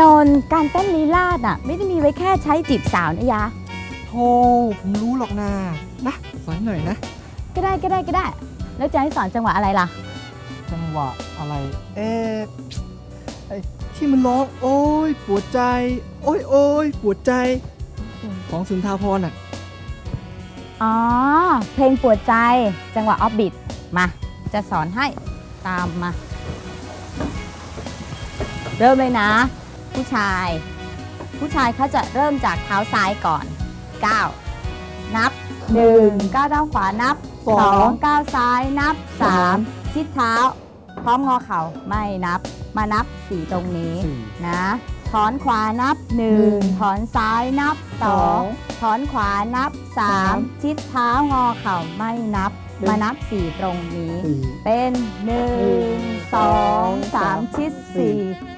นนท์การเต้นลีลาดอะ ไม่ได้มีไว้แค่ใช้จีบสาวนะยะ โธ่ผมรู้หรอกนานะสอนหน่อยนะ ก็ได้ก็ได้ก็ได้ แล้วจะให้สอนจังหวะอะไรล่ะ จังหวะอะไร เอ๊ะไอ้ที่มันร้อง โอ้ยปวดใจ โอ้ยโอ้ยปวดใจ ของสุนทรภรณ์อะ อ๋อ เพลงปวดใจจังหวะออฟบิทมา จะสอนให้ตามมา เริ่มเลยนะ ผู้ชาย ผู้ชายเขาจะเริ่มจากเท้าซ้ายก่อน 9 นับ 1 ก้าวเท้าขวานับสอง2ก้าวซ้ายนับ 3 ชิดเท้า พร้อมงอเข่าไม่นับ มานับ 4 ตรงนี้สี่นะถอนขวานับหนึ่ง1ถอนซ้ายนับสอง2ถอนขวานับสาม3ชิดเท้างอเข่าไม่นับหนึ่งมานับ 4 ตรงนี้สี่เป็น 1 2 3 ชิด 4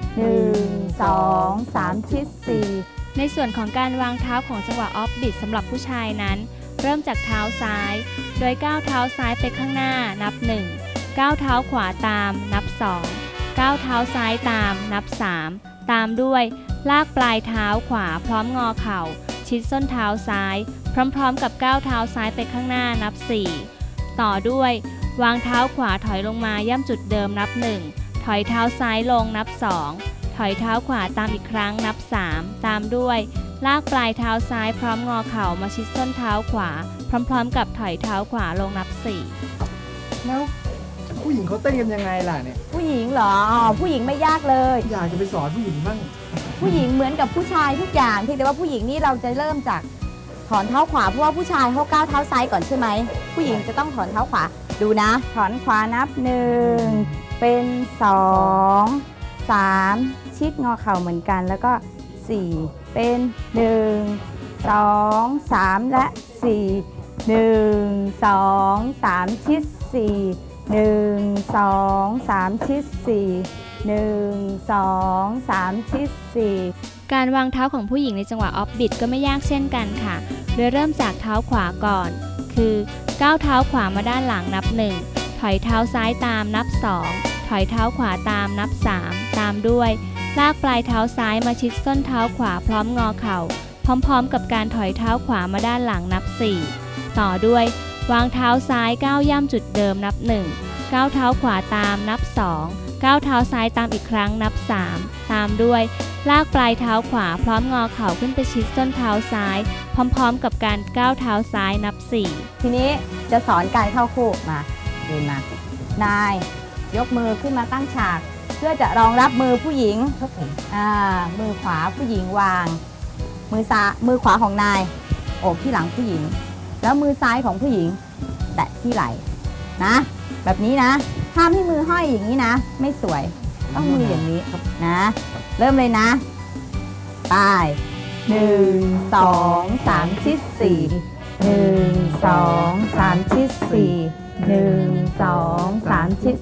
ส่วนของการวางเท้าของจังหวะออฟบิดสำหรับผู้ชายนั้น เริ่มจากเท้าซ้าย โดยก้าวเท้าซ้ายไปข้างหน้านับ 1 ก้าวเท้าขวาตามนับ 2 ก้าวเท้าซ้ายตามนับ 3 ตามด้วย ลากปลายเท้าขวาพร้อมงอเข่า ชิดส้นเท้าซ้าย พร้อมๆ กับก้าวเท้าซ้ายไปข้างหน้านับ 4 ต่อด้วย วางเท้าขวาถอยลงมาย่ำจุดเดิมนับ 1 ถอยเท้าซ้ายลงนับ 2 ถอยเท้าขวาตามอีกครั้งนับ 3 ตามด้วย ลากปลายเท้าซ้ายพร้อมงอเข่ามาชิดส้นเท้าขวา พร้อมๆ กับถอยเท้าขวาลงนับ 4 แล้วผู้หญิงเขาเต้นกันยังไงล่ะเนี่ย ผู้หญิงเหรออ๋อผู้หญิงไม่ยากเลย อยากจะไปสอนผู้หญิงบ้าง ผู้หญิงเหมือนกับผู้ชายทุกอย่างเพียงแต่ว่าผู้หญิงนี่เราจะเริ่มจากถอนเท้าขวาเพราะว่าผู้ชายเขาก้าวเท้าซ้ายก่อนใช่ไหมผู้หญิงจะต้องถอนเท้าขวาดูนะ ถอนขวานับหนึ่งเป็นสองสาม ชิดงอเข่าเหมือนกัน แล้วก็สี่เป็นหนึ่งสองสามและสี่หนึ่งสองสามชิดสี่หนึ่งสองสามชิดสี่หนึ่งสองสามชิดสี่การวางเท้าของผู้หญิงในจังหวะออฟบิดก็ไม่ยากเช่นกันค่ะ โดยเริ่มจากเท้าขวาก่อน คือก้าวเท้าขวามาด้านหลังนับ 1 ถอยเท้าซ้ายตามนับ 2ถอยเท้าขวาตามนับ 3 ตามด้วย ลากปลายเท้าซ้ายมาชิดส้นเท้าขวาพร้อมงอเข่า พร้อมๆ กับการถอยเท้าขวามาด้านหลังนับ 4 ต่อด้วย วางเท้าซ้ายก้าวย่ำจุดเดิมนับ 1 ก้าวเท้าขวาตามนับ 2 ก้าวเท้าซ้ายตามอีกครั้งนับ 3 ตามด้วย ลากปลายเท้าขวาพร้อมงอเข่าขึ้นไปชิดส้นเท้าซ้าย พร้อมๆ กับการก้าวเท้าซ้ายนับ 4 ทีนี้จะสอนการเข้าคู่มาดูมา นาย ยกมือขึ้นมาตั้งฉาก เพื่อจะรองรับมือผู้หญิงครับผมอ่ามือขวาผู้หญิงวาง มือซ้ายมือขวาของนายโอบที่หลังผู้หญิง แล้วมือซ้ายของผู้หญิง แตะที่ไหล่นะ แบบนี้นะห้ามให้มือห้อยอย่างนี้นะ ไม่สวยต้องมืออย่างนี้นะ เริ่มเลยนะไปหนึ่งสองสามชิดสี่หนึ่งสองสามชิดสี่หนึ่งสองสามชิด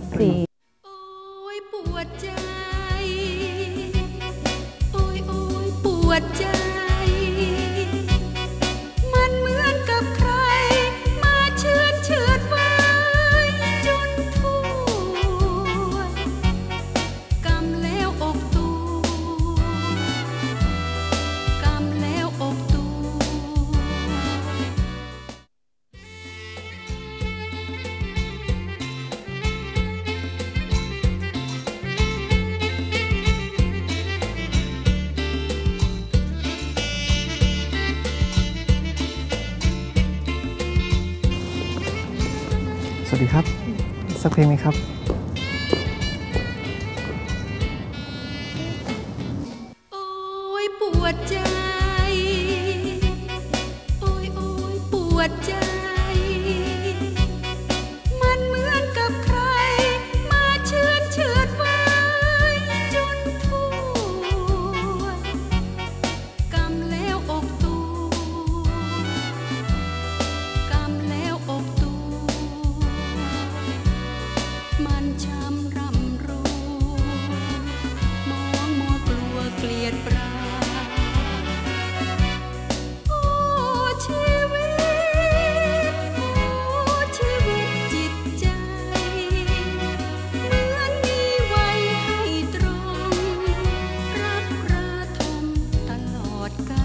สวัสดีครับ สักเพลงไหมครับ podcast.